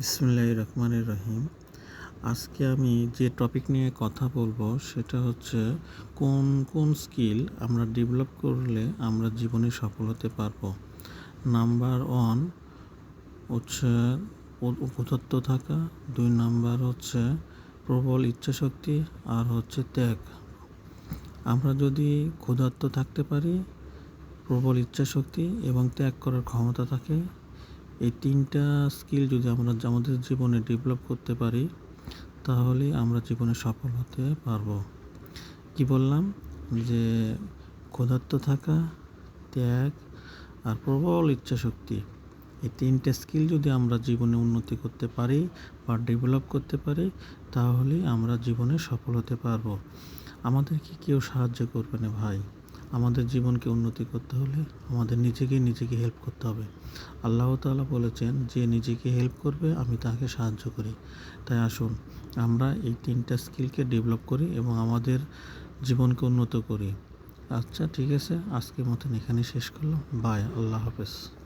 ইসমুল্লাহ রহমানুর রহিম। আজকে আমি যে টপিক নিয়ে কথা বলব সেটা হচ্ছে কোন কোন স্কিল আমরা ডেভেলপ করলে আমরা জীবনে সফল হতে পারব? নাম্বার ওয়ান হচ্ছে উপতত্ব থাকা। দুই নাম্বার হচ্ছে প্রবল ইচ্ছাশক্তি আর হচ্ছে ত্যাগ। আমরা যদি ক্ষুধার্ত থাকতে পারি, প্রবল ইচ্ছাশক্তি এবং ত্যাগ করার ক্ষমতা থাকে এই তিনটা স্কিল যদি আমরা আমাদের জীবনে ডেভেলপ করতে পারি, তাহলে আমরা জীবনে সফল হতে পারব। কি বললাম? যে ক্ষুধার্ত থাকা, ত্যাগ আর প্রবল ইচ্ছাশক্তি, এই তিনটে স্কিল যদি আমরা জীবনে উন্নতি করতে পারি বা ডেভেলপ করতে পারি, তাহলে আমরা জীবনে সফল হতে পারব। আমাদেরকে কেউ সাহায্য করবে না ভাই। আমাদের জীবনকে উন্নতি করতে হলে আমাদের নিজেকে নিজেকে হেল্প করতে হবে। আল্লাহ তালা বলেছেন, যে নিজেকে হেল্প করবে, আমি তাকে সাহায্য করি। তাই আসুন, আমরা এই তিনটা স্কিলকে ডেভেলপ করি এবং আমাদের জীবনকে উন্নত করি। আচ্ছা ঠিক আছে, আজকের মতন এখানে শেষ করল বাই আল্লাহ হাফেজ।